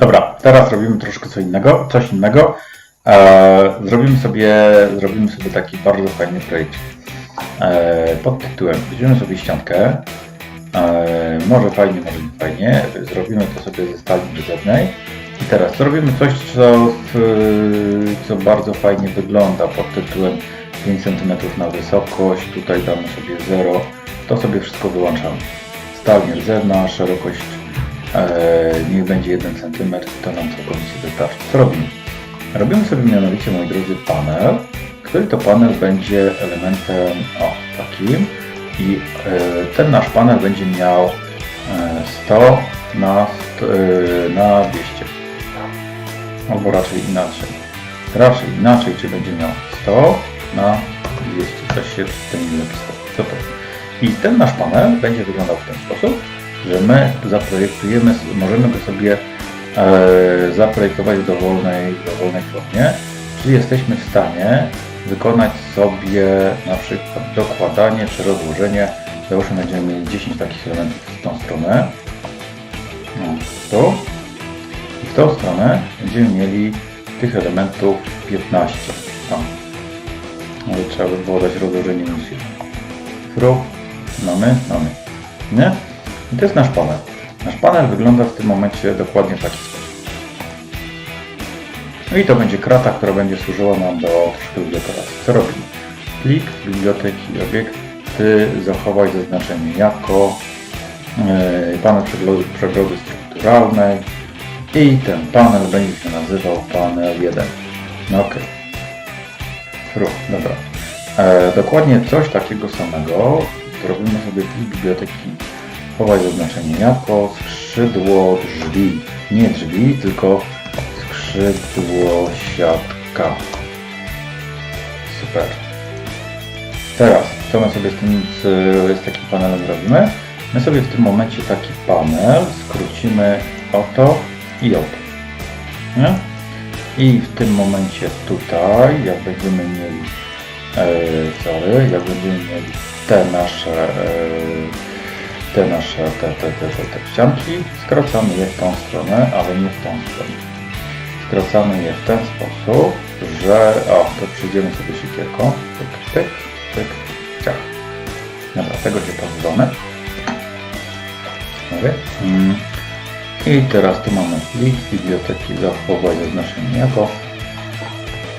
Dobra, teraz robimy troszkę co innego, coś innego. E, zrobimy, sobie, zrobimy sobie taki bardzo fajny projekt e, pod tytułem Weźmiemy sobie ściankę. E, może fajnie, może nie fajnie. Zrobimy to sobie ze stali brzyzetnej. I teraz zrobimy coś, co, co bardzo fajnie wygląda pod tytułem 5 cm na wysokość. Tutaj damy sobie 0. To sobie wszystko wyłączamy. Stal nierdzewna, szerokość niech będzie 1 cm, to nam całkowicie wystarczy. Co robimy? Robimy sobie mianowicie, moi drodzy, panel, który to panel będzie elementem o takim i e, ten nasz panel będzie miał e, 100 na, st- e, na 200 albo raczej inaczej. Raczej inaczej, czy będzie miał 100 na 200. Coś się z tym nie napisało. I ten nasz panel będzie wyglądał w ten sposób, że my zaprojektujemy, możemy go sobie e, zaprojektować w dowolnej, dowolnej formie, czyli jesteśmy w stanie wykonać sobie na przykład dokładanie czy rozłożenie. Załóżmy będziemy mieli 10 takich elementów w tą stronę. No, tu. I w tą stronę będziemy mieli tych elementów 15. Tam. Ale trzeba by było dać rozłożenie minus 1. Fruch. Mamy, mamy. Nie? I to jest nasz panel. Nasz panel wygląda w tym momencie dokładnie w taki sposób. No i to będzie krata, która będzie służyła nam do dekoracji. Co robimy? Plik, biblioteki, obiekty, zachować zaznaczenie jako, yy, panel przeglądu, przeglądu strukturalnej i ten panel będzie się nazywał panel 1. No ok. Ruch, dobra. E, dokładnie coś takiego samego zrobimy sobie plik biblioteki chować zaznaczenie jako skrzydło drzwi. Nie drzwi, tylko skrzydło siatka. Super. Teraz, co my sobie z tym, z, z takim panelem robimy? My sobie w tym momencie taki panel skrócimy o to i o to. Nie? I w tym momencie tutaj, jak będziemy mieli, e, sorry, jak będziemy mieli te nasze, e, te nasze, te, te, te, te, te ścianki, skracamy je w tą stronę, ale nie w tą stronę. Skracamy je w ten sposób, że, o, to przyjdziemy sobie siekierką, pyk, pyk, pyk, ciach. Dobra, tego się pozbywamy. Mówię. Mm. I teraz tu mamy plik biblioteki zachować zaznaczenie jako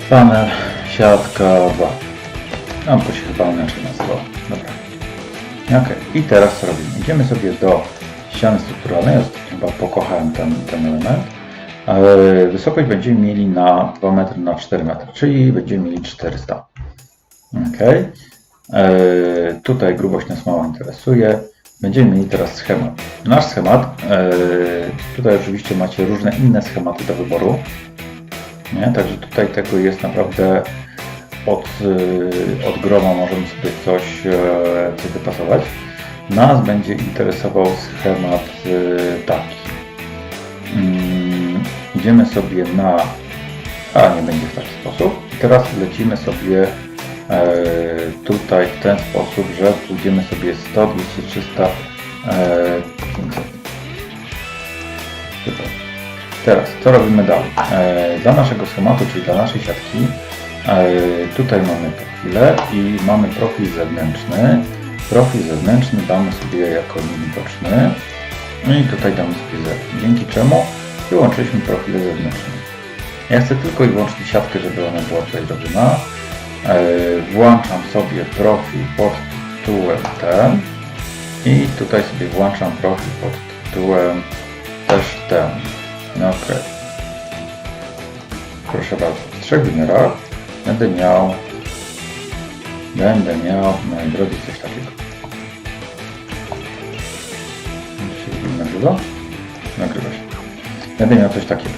panel siatka 2. Tam to się chyba inaczej nazywało. Dobra. Ok. I teraz co robimy? Idziemy sobie do ściany strukturalnej. Ja chyba pokochałem ten, ten element. Wysokość będziemy mieli na 2 metry na 4 metry, czyli będziemy mieli 400. Ok. E, Tutaj grubość nas mało interesuje. Będziemy mieli teraz schemat. Nasz schemat, e, tutaj oczywiście macie różne inne schematy do wyboru. Nie? Także tutaj tego jest naprawdę od, e, od groma możemy sobie coś, e, coś wypasować. Nas będzie interesował schemat e, taki. Mm, Idziemy sobie na... A, nie będzie w taki sposób. I teraz lecimy sobie e, tutaj w ten sposób, że pójdziemy sobie 100, 200, 300, e, 500. Super. Teraz, co robimy dalej? E, dla naszego schematu, czyli dla naszej siatki, tutaj mamy profile i mamy profil zewnętrzny. Profil zewnętrzny damy sobie jako niewidoczny. No i tutaj damy sobie 0. Dzięki czemu wyłączyliśmy profile zewnętrzne. Ja chcę tylko i wyłącznie siatkę, żeby ona była tutaj robiona. E, włączam sobie profil pod tytułem ten i tutaj sobie włączam profil pod tytułem też ten. No ok. Proszę bardzo, w trzech wymiarach będę miał będę miał, moi drodzy, coś takiego. Nagrywa? Nagrywa się. Będę miał coś takiego.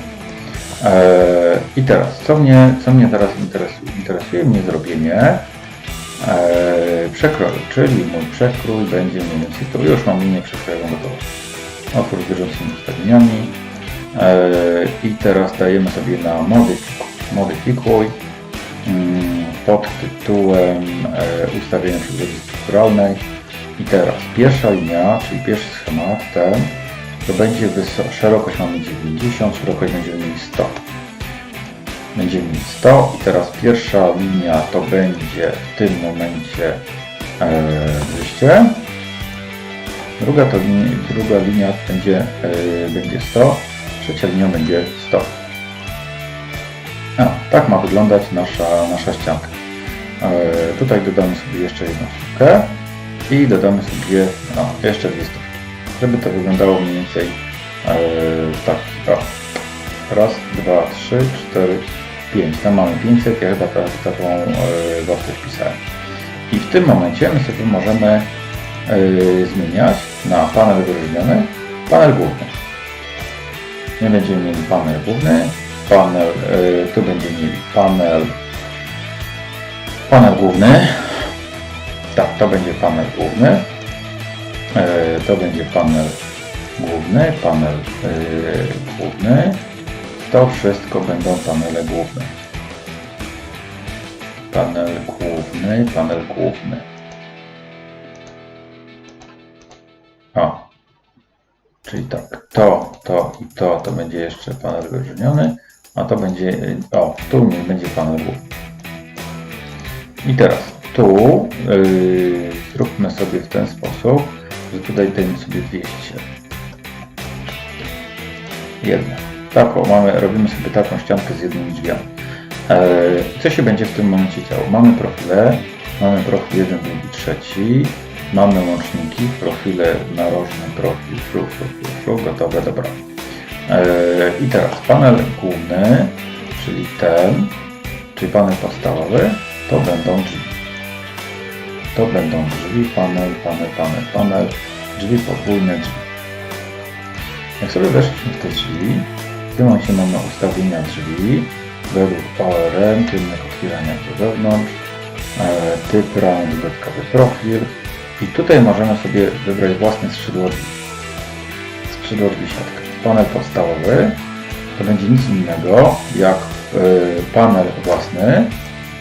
Eee, I teraz, co mnie, co mnie teraz interesuje? Interesuje mnie zrobienie eee, przekroju, czyli mój przekrój będzie mniej więcej. Już mam linię przekrojową gotową. Otwór z bieżącymi ustawieniami. Eee, I teraz dajemy sobie na modyfikuj, modyfikuj pod tytułem e, ustawienia przygody strukturalnej. I teraz pierwsza linia, czyli pierwszy schemat, ten to będzie szerokość mamy 90, szerokość będziemy mieli 100. Będziemy mieli 100 i teraz pierwsza linia to będzie w tym momencie e, 200. Druga, to linia, druga linia będzie, e, będzie 100, trzecia linia będzie 100. A, tak ma wyglądać nasza, nasza ścianka. E, tutaj dodamy sobie jeszcze jedną sztukę i dodamy sobie no, jeszcze dwie stówki, żeby to wyglądało mniej więcej e, tak. O. Raz, dwa, trzy, cztery, pięć. Tam mamy 500, ja chyba ta, taką e, wartość. I w tym momencie my sobie możemy e, zmieniać na panel wyróżniony, panel główny. My będziemy mieli panel główny, panel, e, tu będziemy mieli panel, panel główny, tak, to będzie panel główny, e, to będzie panel główny, panel e, główny, to wszystko będą panele główne. Panel główny, panel główny. O. Czyli tak, to, to i to, to będzie jeszcze panel wyróżniony, a to będzie, o, tu nie będzie panel główny. I teraz tu yy, zróbmy sobie w ten sposób, że tutaj dajmy sobie 200. Jedna. Taką mamy, robimy sobie taką ściankę z jednymi drzwiami. E, co się będzie w tym momencie działo? Mamy profile, mamy profil jeden, drugi, trzeci, mamy łączniki, profile narożne, profil, flu, flu, flu, flu, gotowe, dobra. E, I teraz panel główny, czyli ten, czyli panel podstawowy, to będą drzwi. To będą drzwi, panel, panel, panel, panel, drzwi podwójne, drzwi. Jak sobie weszliśmy w te drzwi, w tym momencie mamy ustawienia drzwi według ORM, kierunek otwierania do wewnątrz, e, typ ram, dodatkowy profil i tutaj możemy sobie wybrać własne skrzydło drzwi. Skrzydło drzwi siatka. Panel podstawowy to będzie nic innego jak e, panel własny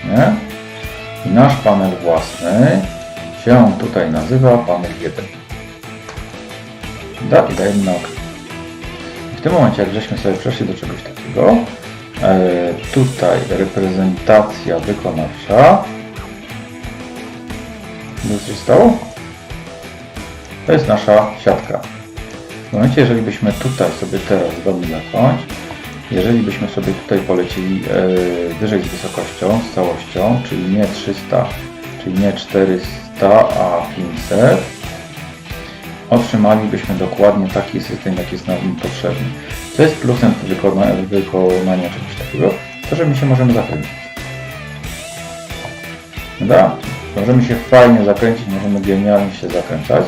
nie? i nasz panel własny się tutaj nazywa panel 1. Da, i dajemy na okno. W tym momencie, jak żeśmy sobie przeszli do czegoś takiego, e, tutaj reprezentacja wykonawcza. Co się stało? To jest nasza siatka. W momencie, jeżeli byśmy tutaj sobie teraz zgodnie zacząć, jeżeli byśmy sobie tutaj polecili e, wyżej z wysokością, z całością, czyli nie 300, czyli nie 400, a 500, otrzymalibyśmy dokładnie taki system, jaki jest nam potrzebny. Co jest plusem wykona wykonania czegoś takiego? To, że my się możemy zakręcić. Prawda? Możemy się fajnie zakręcić, możemy genialnie się zakręcać.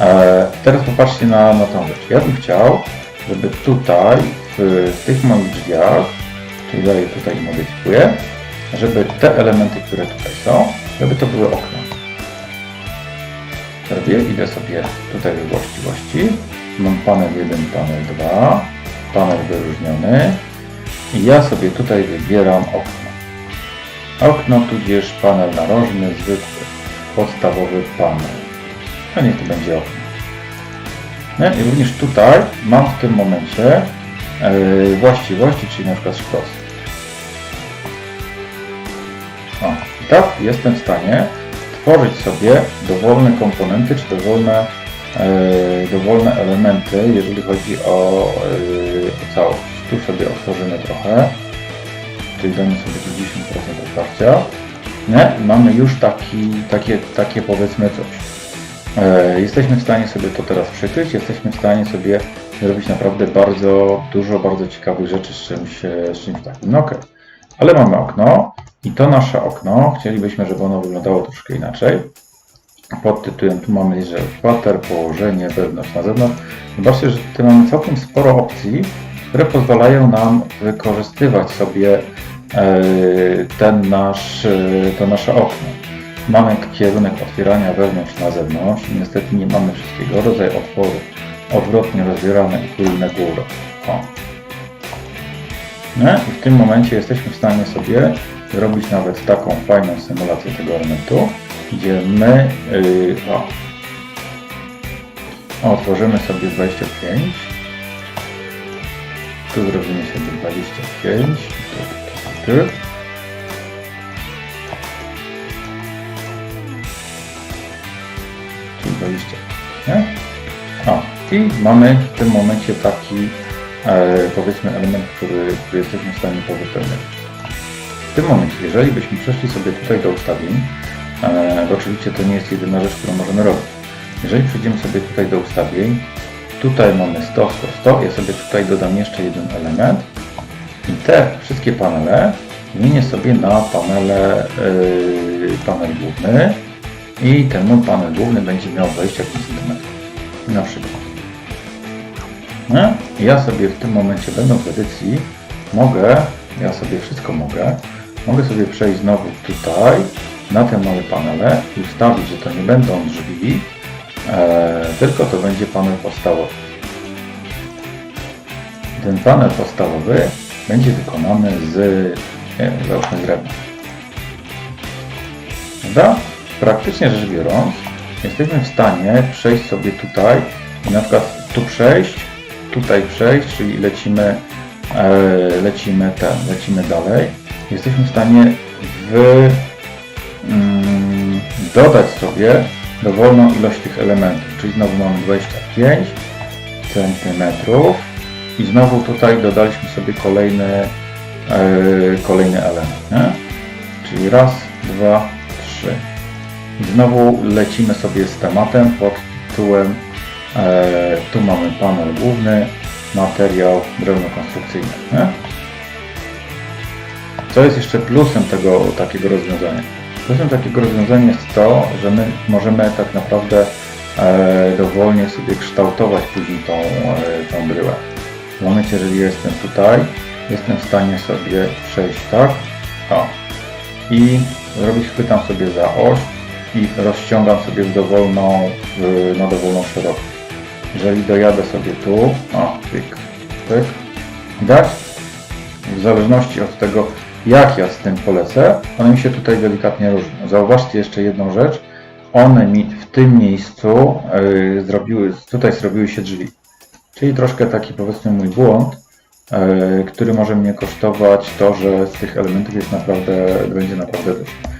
E, teraz popatrzcie na, na tą rzecz. Ja bym chciał, żeby tutaj, w, w tych moich drzwiach, czyli dalej tutaj modyfikuję, żeby te elementy, które tutaj są, żeby to były okna. Robię, idę sobie tutaj w właściwości. Mam panel 1, panel 2, panel wyróżniony. I ja sobie tutaj wybieram okno. Okno tudzież panel narożny, zwykły, podstawowy panel. Niech to będzie okno. Nie? I również tutaj mam w tym momencie yy, właściwości, czyli na przykład sztos. O, i tak jestem w stanie tworzyć sobie dowolne komponenty, czy dowolne, yy, dowolne elementy, jeżeli chodzi o, yy, o całość. Tu sobie otworzymy trochę, czyli damy sobie 50% otwarcia. Nie? I mamy już taki, takie, takie powiedzmy coś. E, Jesteśmy w stanie sobie to teraz przykryć, jesteśmy w stanie sobie zrobić naprawdę bardzo dużo, bardzo ciekawych rzeczy z czymś, e, z czymś takim. No okej, ale mamy okno i to nasze okno, chcielibyśmy, żeby ono wyglądało troszkę inaczej. Pod tytułem tu mamy że kwater, położenie, wewnątrz, na zewnątrz. Zobaczcie, że tutaj mamy całkiem sporo opcji, które pozwalają nam wykorzystywać sobie e, ten nasz, to nasze okno. Mamy kierunek otwierania wewnątrz na zewnątrz. Niestety nie mamy wszystkiego. Rodzaj otworu odwrotnie rozbierane i tylne górę. O. Nie? I w tym momencie jesteśmy w stanie sobie zrobić nawet taką fajną symulację tego elementu, gdzie my yy, o, otworzymy sobie 25 Tu zrobimy sobie 25. Tu, tu, tu. Czyli 20. Nie? I mamy w tym momencie taki e, powiedzmy element, który, który jesteśmy w stanie powypełniać. W tym momencie, jeżeli byśmy przeszli sobie tutaj do ustawień, e, oczywiście to nie jest jedyna rzecz, którą możemy robić. Jeżeli przejdziemy sobie tutaj do ustawień, tutaj mamy 100, 100, 100, ja sobie tutaj dodam jeszcze jeden element i te wszystkie panele zmienię sobie na panele, yy, panel główny i ten panel główny będzie miał 25 cm na przykład. No, ja sobie w tym momencie będąc w edycji mogę, ja sobie wszystko mogę, mogę sobie przejść znowu tutaj na te moje panele i ustawić, że to nie będą drzwi, e, tylko to będzie panel podstawowy. Ten panel podstawowy będzie wykonany z, nie załóżmy z drewna. Prawda? Praktycznie rzecz biorąc, jesteśmy w stanie przejść sobie tutaj i na przykład tu przejść, tutaj przejść, czyli lecimy, e, lecimy ten, lecimy dalej. Jesteśmy w stanie w, mm, dodać sobie dowolną ilość tych elementów, czyli znowu mamy 25 centymetrów i znowu tutaj dodaliśmy sobie kolejny, e, kolejny element, nie? czyli raz, dwa, trzy. Znowu lecimy sobie z tematem pod tytułem e, tu mamy panel główny, materiał drewno konstrukcyjny. Nie? Co jest jeszcze plusem tego takiego rozwiązania? Plusem takiego rozwiązania jest to, że my możemy tak naprawdę e, dowolnie sobie kształtować później tą, e, tą bryłę. W momencie, jeżeli jestem tutaj, jestem w stanie sobie przejść tak, o, i zrobić, chwytam sobie za oś i rozciągam sobie w dowolną, w, na dowolną szerokość. Jeżeli dojadę sobie tu, o, pyk, pyk, widać? W zależności od tego, jak ja z tym polecę, one mi się tutaj delikatnie różnią. Zauważcie jeszcze jedną rzecz, one mi w tym miejscu yy, zrobiły, tutaj zrobiły się drzwi. Czyli troszkę taki powiedzmy mój błąd, yy, który może mnie kosztować to, że z tych elementów jest naprawdę, będzie naprawdę dużo.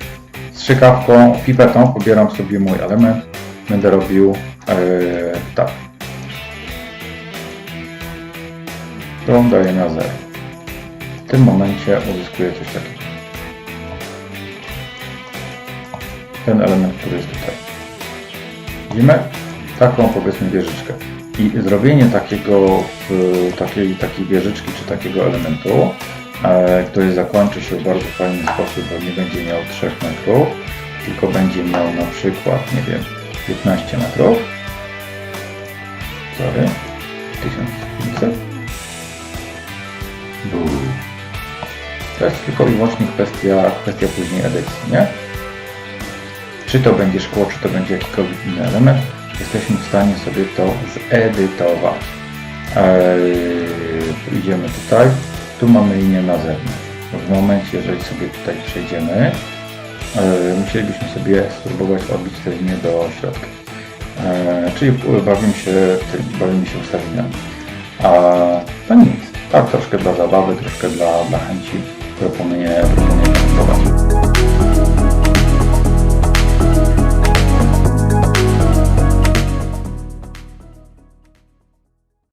Strzykawką, pipetą pobieram sobie mój element, będę robił yy, tak. To daję na 0. W tym momencie uzyskuję coś takiego. Ten element, który jest tutaj. Widzimy? Taką powiedzmy wieżyczkę. I zrobienie takiego, takiej, takiej wieżyczki czy takiego elementu, który zakończy się w bardzo fajny sposób, bo nie będzie miał 3 metrów, tylko będzie miał na przykład, nie wiem, 15 metrów. Sorry, 1500. Buu. To jest tylko i wyłącznie kwestia, kwestia później edycji, nie? Czy to będzie szkło, czy to będzie jakikolwiek inny element, jesteśmy w stanie sobie to zedytować. Eee, idziemy tutaj, tu mamy linię na zewnątrz. W momencie, jeżeli sobie tutaj przejdziemy, eee, musielibyśmy sobie spróbować odbić tę linię do środka. Eee, czyli bawimy się, bawimy się ustawieniami. A to nic. Tak, troszkę dla zabawy, troszkę dla, dla chęci proponuję, proponuję testować.